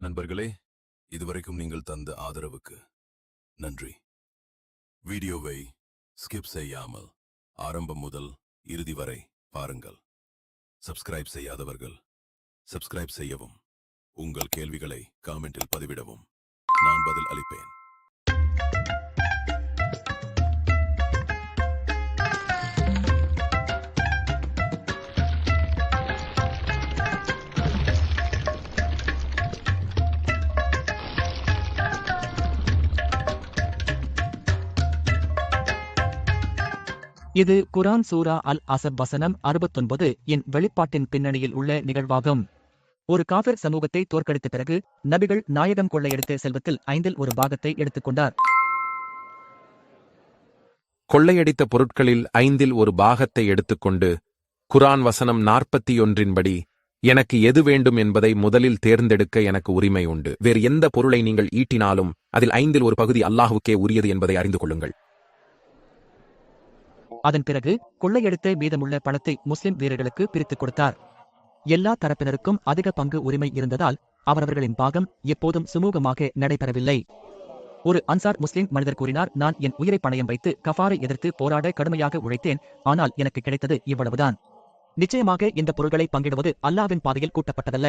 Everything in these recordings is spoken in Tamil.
நண்பர்களே இதுவரைக்கும் நீங்கள் தந்த ஆதரவுக்கு நன்றி. வீடியோவை ஸ்கிப் செய்யாமல் ஆரம்பம் முதல் இறுதி வரை பாருங்கள். சப்ஸ்கிரைப் செய்யாதவர்கள் சப்ஸ்கிரைப் செய்யவும் உங்கள் கேள்விகளை காமெண்டில் பதிவிடவும். நான் பதில் அளிப்பேன். இது குரான் சூரா அல் அசப் வசனம் அறுபத்தொன்பது என் வெளிப்பாட்டின் பின்னணியில் உள்ள நிகழ்வாகும். ஒரு காபிர் சமூகத்தை தோற்கடித்த பிறகு நபிகள் நாயகம் கொள்ளையடித்த செல்வத்தில் ஐந்தில் ஒரு பாகத்தை எடுத்துக்கொண்டார் கொள்ளையடித்த பொருட்களில் ஐந்தில் ஒரு பாகத்தை எடுத்துக்கொண்டு குரான் வசனம் நாற்பத்தி ஒன்றின்படி எனக்கு எது வேண்டும் என்பதை முதலில் தேர்ந்தெடுக்க எனக்கு உரிமை உண்டு. வேறு எந்த பொருளை நீங்கள் ஈட்டினாலும் அதில் ஐந்தில் ஒரு பகுதி அல்லாஹுக்கே உரியது என்பதை அறிந்து கொள்ளுங்கள். அதன் பிறகு கொள்ளையெடுத்த மீதமுள்ள பணத்தை முஸ்லிம் வீரர்களுக்கு பிரித்துக் கொடுத்தார். எல்லா தரப்பினருக்கும் அதிக பங்கு உரிமை இருந்ததால் அவரவர்களின் பாகம் எப்போதும் சுமூகமாக நடைபெறவில்லை. ஒரு அன்சார் முஸ்லிம் மனிதர் கூறினார் நான் என் உயிரை பணயம் வைத்து கஃபாரை எதிர்த்து போராட கடுமையாக உழைத்தேன் ஆனால் எனக்கு கிடைத்தது இவ்வளவுதான். நிச்சயமாக இந்த பொருள்களை பங்கிடுவது அல்லாவின் பாதையில் கூட்டப்பட்டதல்ல.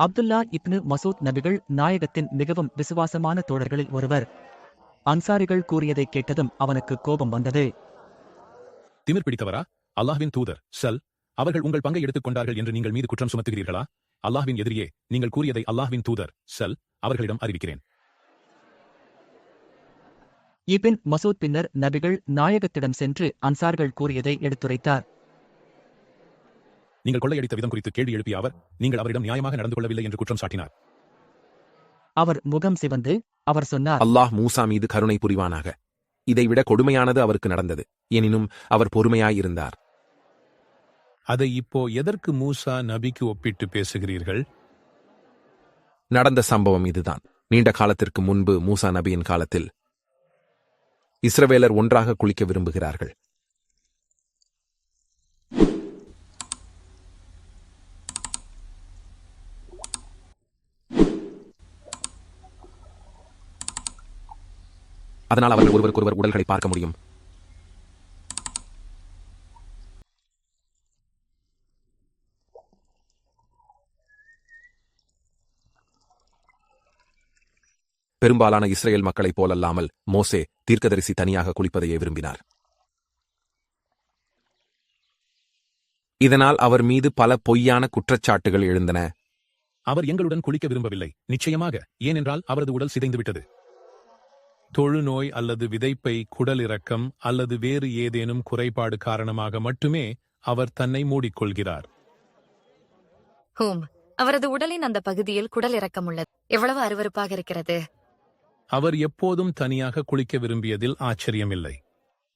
அப்துல்லா இப்னு மசூத் நபிகள் நாயகத்தின் மிகவும் விசுவாசமான தோழர்களில் ஒருவர். அன்சாரிகள் கூறியதை கேட்டதும் அவனுக்கு கோபம் வந்தது. திமிர் பிடித்தவரா? அல்லாஹ்வின் தூதர் சல் அவர்கள் உங்கள் பங்கை எடுத்துக் கொண்டார்கள் என்று நீங்கள் மீது குற்றம் சுமத்துகிறீர்களா? அல்லாஹ்வின் எதிரியே நீங்கள் கூறியதை அல்லாஹ்வின் தூதர் சல் அவர்களிடம் அறிவிக்கிறேன். இபின் மசூத் பின்னர் நபிகள் நாயகத்திடம் சென்று அன்சார்கள் கூறியதை எடுத்துரைத்தார். நீங்கள் கொள்ளையடித்த விதம் குறித்து கேள்வி எழுப்பிய அவர் நீங்கள் அவரிடம் நியாயமாக நடந்து கொள்ளவில்லை என்று குற்றம் சாட்டினார். அவர் முகம் சிவந்து அவர் சொன்னார் அல்லாஹ் மூசா மீது கருணை புரிவானாக. இதைவிட கொடுமையானது அவருக்கு நடந்தது. எனினும் அவர் பொறுமையாயிருந்தார். அதை இப்போ எதற்கு மூசா நபிக்கு ஒப்பிட்டு பேசுகிறீர்கள்? நடந்த சம்பவம் இதுதான். நீண்ட காலத்திற்கு முன்பு மூசா நபியின் காலத்தில் இஸ்ரவேலர் ஒன்றாக குளிக்க விரும்புகிறார்கள். அதனால் அவர்கள் ஒருவருக்கொருவர் உடல்களை பார்க்க முடியும். பெரும்பாலான இஸ்ரேல் மக்களைப் போலல்லாமல் மோசே தீர்க்கதரிசி தனியாக குளிப்பதையே விரும்பினார். இதனால் அவர் மீது பல பொய்யான குற்றச்சாட்டுகள் எழுந்தன. அவர் எங்களுடன் குளிக்க விரும்பவில்லை. நிச்சயமாக ஏனென்றால் அவரது உடல் சிதைந்து விட்டது தொழுநோய் அல்லது விதைப்பை குடலிறக்கம் அல்லது வேறு ஏதேனும் குறைபாடு காரணமாக மட்டுமே அவர் தன்னை மூடிக்கொள்கிறார். ஹூம் அவரது உடலின் அந்த பகுதியில் குடல் இறக்கம் உள்ளது. எவ்வளவு அருவருப்பாக இருக்கிறது? அவர் எப்போதும் தனியாக குளிக்க விரும்பியதில் ஆச்சரியமில்லை.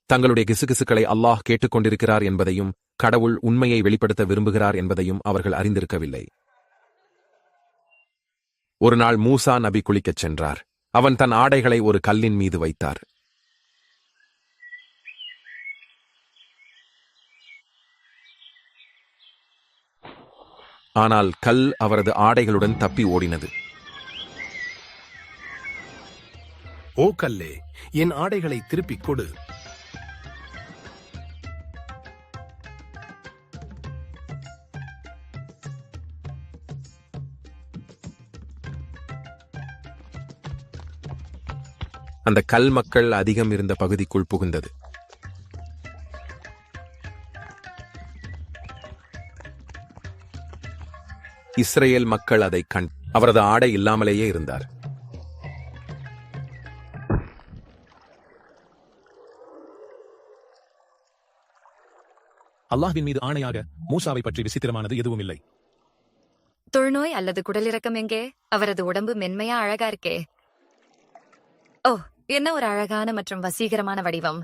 தங்களுடைய கிசுகிசுக்களை அல்லாஹ் கேட்டுக்கொண்டிருக்கிறார் என்பதையும் கடவுள் உண்மையை வெளிப்படுத்த விரும்புகிறார் என்பதையும் அவர்கள் அறிந்திருக்கவில்லை. ஒரு நாள் மூசா நபி குளிக்கச் சென்றார். அவன் தன் ஆடைகளை ஒரு கல்லின் மீது வைத்தார். ஆனால் கல் அவரது ஆடைகளுடன் தப்பி ஓடினது. ஓ கல்லே என் ஆடைகளை திருப்பிக் கொடு. அந்த கல் மக்கள் அதிகம் இருந்த பகுதிக்குள் புகுந்தது. இஸ்ரேல் மக்கள் அதை கண் அவரது ஆடை இல்லாமலேயே இருந்தார். அல்லாஹ்வின் மீது ஆணையாக மூசாவை பற்றி விசித்திரமானது எதுவும் இல்லை. தொழுநோய் அல்லது குடலிறக்கம் எங்கே? அவரது உடம்பு மென்மையா அழகா இருக்கே. ஓ என்ன ஒரு அழகான மற்றும் வசீகரமான வடிவம்?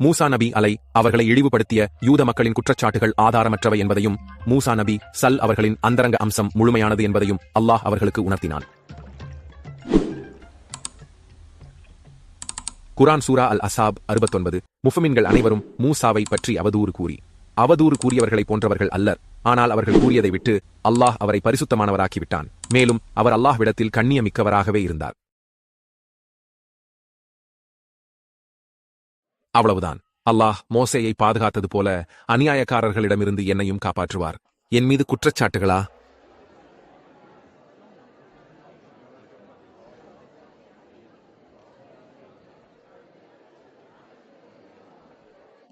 மூசா நபி அலை அவர்களை இழிவுபடுத்திய யூத மக்களின் குற்றச்சாட்டுகள் ஆதாரமற்றவை என்பதையும் மூசா நபி சல் அவர்களின் அந்தரங்க அம்சம் முழுமையானது என்பதையும் அல்லாஹ் அவர்களுக்கு உணர்த்தினான். குரான் சூரா அல் அசாப் அறுபத்தொன்பது. முஃபமின்கள் அனைவரும் மூசாவை பற்றி அவதூறு கூறி அவதூறு கூறியவர்களை போன்றவர்கள் அல்லர் ஆனால் அவர்கள் கூறியதை விட்டு அல்லாஹ் அவரை பரிசுத்தமானவராக்கிவிட்டான். மேலும் அவர் அல்லாஹ்விடத்தில் கண்ணியமிக்கவராகவே இருந்தார். அவ்வளவுதான். அல்லாஹ் மோசையை பாதுகாத்தது போல அநியாயக்காரர்களிடமிருந்து என்னையும் காப்பாற்றுவார். என் மீது குற்றச்சாட்டுகளா?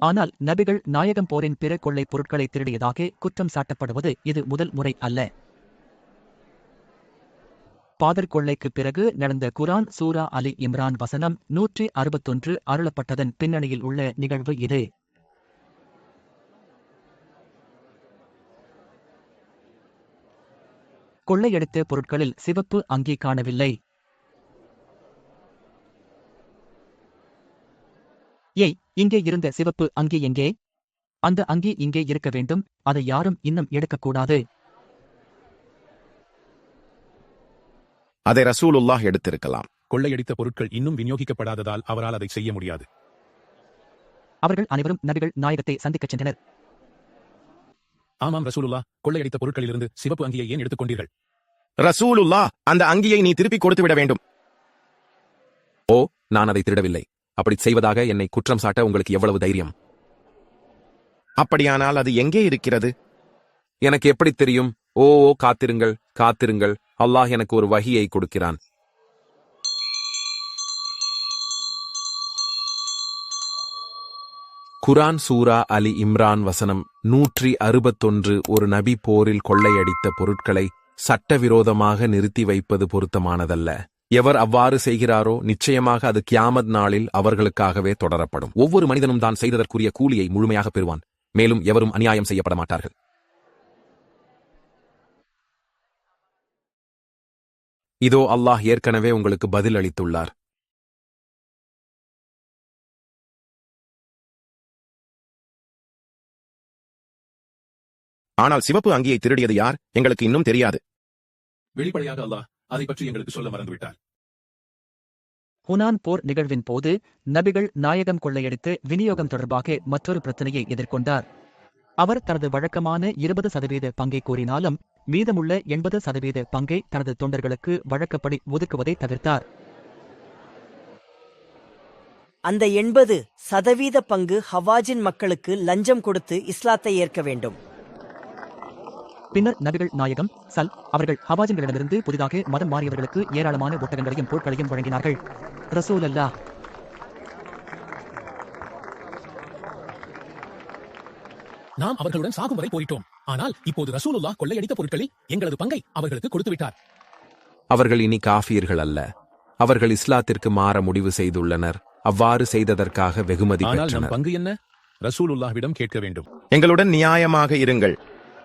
ஆனால் நபிகள் நாயகம் போரின் பிற கொள்ளை பொருட்களை திருடியதாக குற்றம் சாட்டப்படுவது இது முதல் முறை அல்ல. பாதர் கொள்ளைக்குப் பிறகு நடந்த குரான் சூரா அலி இம்ரான் வசனம் நூற்றி அறுபத்தொன்று அருளப்பட்டதன் பின்னணியில் உள்ள நிகழ்வு இது. கொள்ளையடித்த பொருட்களில் சிவப்பு அங்கி காணவில்லை. ஏய் இங்கே இருந்த சிவப்பு அங்கி எங்கே? அந்த அங்கி இங்கே இருக்க வேண்டும் அதை யாரும் இன்னும் எடுக்கக்கூடாது. அதை ரசூலுல்லாஹ் எடுத்திருக்கலாம். கொள்ளையடித்த பொருட்கள் இன்னும் விநியோகிக்கப்படாததால் அவரால் அதை செய்ய முடியாது. அவர்கள் அனைவரும் நபிகள் நாயகத்தை சந்திக்கச் சென்றனர். ஆமாம் ரசூலுல்லா கொள்ளையடித்த பொருட்களிலிருந்து சிவப்பு அங்கியை ஏன் எடுத்துக்கொண்டீர்கள்? ரசூலுல்லாஹ் அந்த அங்கியை நீ திருப்பி கொடுத்து விட வேண்டும். ஓ நான் அதை திருடவில்லை. அப்படி செய்வதாக என்னை குற்றம் சாட்ட உங்களுக்கு எவ்வளவு தைரியம்? அப்படியானால் அது எங்கே இருக்கிறது? எனக்கு எப்படி தெரியும்? ஓ ஓ காத்திருங்கள். காத்திருங்கள் அல்லாஹ் எனக்கு ஒரு வகியை கொடுக்கிறான். குரான் சூரா அலி இம்ரான் வசனம் நூற்றி அறுபத்தொன்று ஒரு நபி போரில் கொள்ளையடித்த பொருட்களை சட்டவிரோதமாக நிறுத்தி வைப்பது பொருத்தமானதல்ல. எவர் அவ்வாறு செய்கிறாரோ நிச்சயமாக அது கியாமத் நாளில் அவர்களுக்காகவே தொடரப்படும். ஒவ்வொரு மனிதனும் தான் செய்ததற்குரிய கூலியை முழுமையாக பெறுவான். மேலும் எவரும் அநியாயம் செய்யப்பட மாட்டார்கள் இதோ அல்லாஹ் ஏற்கனவே உங்களுக்கு பதில் அளித்துள்ளார். ஆனால் சிவப்பு அங்கியை திருடியது யார்? எங்களுக்கு இன்னும் தெரியாது. வெளிப்படையாக அல்லாஹ் அதை பற்றி எங்களுக்கு சொல்ல மறந்துவிட்டார். ஹுனான் போர் நிகழ்வின் போது நபிகள் நாயகம் கொள்ளையடித்து விநியோகம் தொடர்பாக மற்றொரு பிரச்சனையை எதிர்கொண்டார். அவர் தனது வழக்கமான இருபது சதவீத பங்கை கூறினாலும் மீதமுள்ள எண்பது சதவீத பங்கை தனது தொண்டர்களுக்கு வழக்கப்படி ஒதுக்குவதை தவிர்த்தார். அந்த எண்பது சதவீத பங்கு ஹவாஜின் மக்களுக்கு லஞ்சம் கொடுத்து இஸ்லாத்தை ஏற்க வேண்டும். பின்னர் நபிகள் நாயகம் சல் அவர்கள் ஹவாஜின்களிடமிருந்து புதிதாக மதம் மாறியவர்களுக்கு ஏராளமான ஒட்டகங்களையும் பொருட்களையும் வழங்கினார்கள். ரசூல் அல்லாஹ் நாம் அவர்களுடன் சாகும் வரை போயிட்டோம் ஆனால் இப்போது ரசூலுல்லா கொள்ளையடித்த பொருட்களில் எங்களது பங்கை அவர்களுக்கு கொடுத்து விட்டார் அவர்கள் இனி காஃபியர்கள் அல்ல. அவர்கள் இஸ்லாத்திற்கு மாற முடிவு செய்துள்ளனர். அவ்வாறு செய்ததற்காக வெகுமதி ஆனால் நம் பெற்றனர். பங்கு என்ன? ரசூலுல்லாஹ்விடம் கேட்க வேண்டும். எங்களுடன் நியாயமாக இருங்கள்.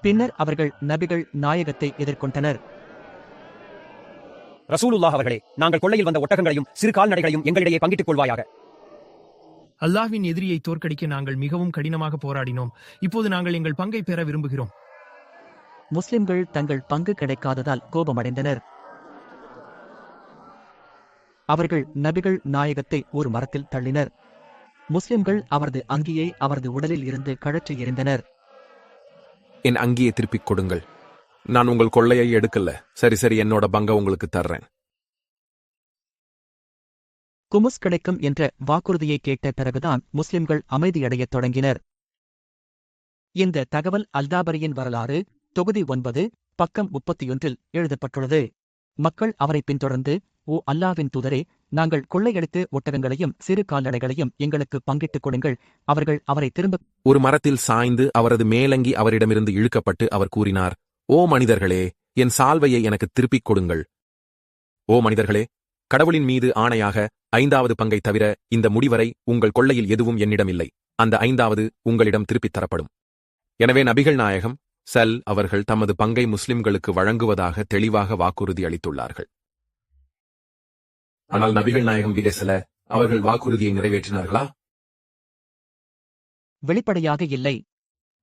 பின்னர் அவர்கள் நபிகள் நாயகத்தை எதிர்கொண்டனர். ரசூலுல்லாஹ் அவர்களே நாங்கள் கொள்ளையில் வந்த ஒட்டகங்களையும் சிறு கால்நடைகளையும் எங்களிடையே பங்கிட்டுக் கொள்வாயாக. அல்லாஹ்வின் எதிரியை தோற்கடிக்க நாங்கள் மிகவும் கடினமாக போராடினோம். இப்போது நாங்கள் எங்கள் பங்கை பெற விரும்புகிறோம். முஸ்லிம்கள் தங்கள் பங்கு கிடைக்காததால் கோபமடைந்தனர். அவர்கள் நபிகள் நாயகத்தை ஒரு மரத்தில் தள்ளினர். முஸ்லிம்கள் அவரது அங்கியை அவரது உடலில் இருந்து கழற்றி எறிந்தனர். என் அங்கியை திருப்பிக் கொடுங்கள். நான் உங்கள் கொள்ளையை எடுக்கல. சரி சரி என்னோட பங்க உங்களுக்கு தர்றேன். குமுஸ் கிடைக்கும் என்ற வாக்குறுதியை கேட்ட பிறகுதான் முஸ்லிம்கள் அமைதியடையத் தொடங்கினர். இந்த தகவல் அல்தாபரியின் வரலாறு தொகுதி ஒன்பது பக்கம் முப்பத்தியொன்றில் எழுதப்பட்டுள்ளது. மக்கள் அவரை பின்தொடர்ந்து ஓ அல்லாவின் தூதரே நாங்கள் கொள்ளையடித்து ஒட்டகங்களையும் சிறு கால்நடைகளையும் எங்களுக்கு பங்கிட்டுக் கொடுங்கள். அவர்கள் அவரை திரும்ப ஒரு மரத்தில் சாய்ந்து அவரது மேலங்கி அவரிடமிருந்து இழுக்கப்பட்டு அவர் கூறினார் ஓ மனிதர்களே என் சால்வையை எனக்கு திருப்பிக் கொடுங்கள். ஓ மனிதர்களே கடவுளின் மீது ஆணையாக ஐந்தாவது பங்கை தவிர இந்த முடிவரை உங்கள் கொள்ளையில் எதுவும் என்னிடம் இல்லை அந்த ஐந்தாவது உங்களிடம் திருப்பித் தரப்படும். எனவே நபிகள் நாயகம் சல் அவர்கள் தமது பங்கை முஸ்லிம்களுக்கு வழங்குவதாக தெளிவாக வாக்குறுதி அளித்துள்ளார்கள். ஆனால் நபிகள் நாயகம் வீரசல அவர்கள் வாக்குறுதியை நிறைவேற்றினார்களா? வெளிப்படையாக இல்லை.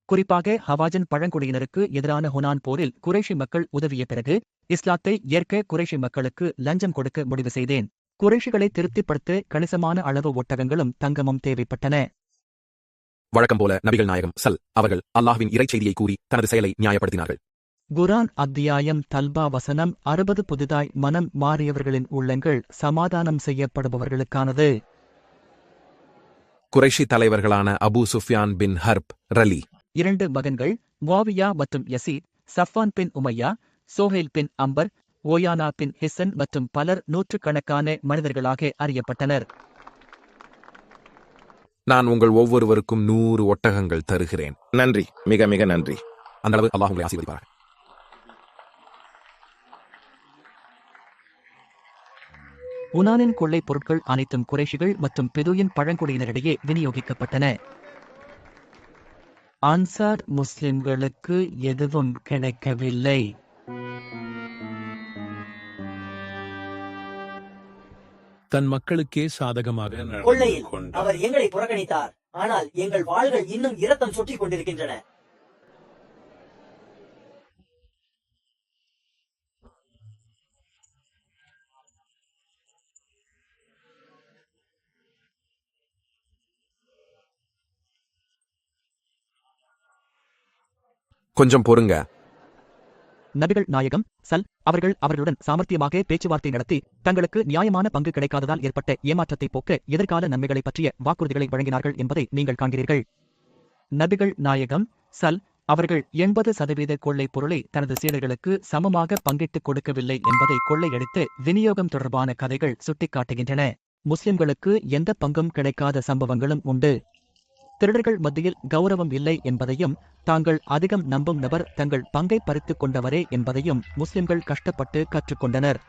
குறிப்பாக ஹவாஜன் பழங்குடியினருக்கு எதிரான ஹுனான் போரில் குறைஷி மக்கள் உதவிய பிறகு இஸ்லாத்தை ஏற்க குறைஷி மக்களுக்கு லஞ்சம் கொடுக்க முடிவு செய்தேன். குறைஷிகளை திருப்திப்படுத்த கணிசமான அளவு ஒட்டகங்களும் தங்கமும் தேவைப்பட்டன. வழக்கம் போல நபிகள் நாயகம் சல் அவர்கள் அல்லாஹ்வின் இறைச்செய்தியை கூறி தனது செயலை நியாயப்படுத்தினார்கள். குரான் அத்தியாயம் தல்பா வசனம் அறுபது புதிதாய் மனம் மாறியவர்களின் உள்ளங்கள் சமாதானம் செய்யப்படுபவர்களுக்கானது. குறைஷி தலைவர்களான அபூ சுஃப்யான் பின் ஹர்ப் ரலி இரண்டு மகன்கள் முவாவியா மற்றும் யசீத் சஃபான் பின் உமையா சோஹேல் பின் அம்பர் ஓயானா பின் ஹிசன் மற்றும் பலர் நூற்றுக்கணக்கான மனிதர்களாக அறியப்பட்டனர். நான் உங்கள் ஒவ்வொருவருக்கும் நூறு ஒட்டகங்கள் தருகிறேன். நன்றி. மிக மிக நன்றி. அந்த அளவு அல்லாஹ் உங்களை ஆசீர்வதிப்பார்கள் உனானின் கொள்ளைப் பொருட்கள் அனைத்தும் குறைஷிகள் மற்றும் பெதுயின் பழங்குடியினரிடையே விநியோகிக்கப்பட்டன. அன்சார் முஸ்லிம்களுக்கு எதுவும் கிடைக்கவில்லை. தன் மக்களுக்கே சாதகமாக கொள்ளையில். அவர் எங்களை புறக்கணித்தார். ஆனால் எங்கள் வாள்கள் இன்னும் இரத்தம் சொட்டிக் கொண்டிருக்கின்றன. கொஞ்சம் பொறுங்க. நபிகள் நாயகம் சல் அவர்கள் அவர்களுடன் சாமர்த்தியமாக பேச்சுவார்த்தை நடத்தி தங்களுக்கு நியாயமான பங்கு கிடைக்காததால் ஏற்பட்ட ஏமாற்றத்தை போக்க எதிர்கால நன்மைகளை பற்றிய வாக்குறுதிகளை வழங்கினார்கள் என்பதை நீங்கள் காண்கிறீர்கள். நபிகள் நாயகம் சல் அவர்கள் எண்பது சதவீத கொள்ளைப் பொருளை தனது சீடர்களுக்கு சமமாக பங்கிட்டுக் கொடுக்கவில்லை என்பதை கொள்ளையடித்து விநியோகம் தொடர்பான கதைகள் சுட்டிக்காட்டுகின்றன. முஸ்லிம்களுக்கு எந்த பங்கும் கிடைக்காத சம்பவங்களும் உண்டு. திருடர்கள் மத்தியில் கௌரவம் இல்லை என்பதையும் தாங்கள் அதிகம் நம்பும் நபர் தங்கள் பங்கை பறித்துக் கொண்டவரே என்பதையும் முஸ்லிம்கள் கஷ்டப்பட்டு கற்றுக்கொண்டனர்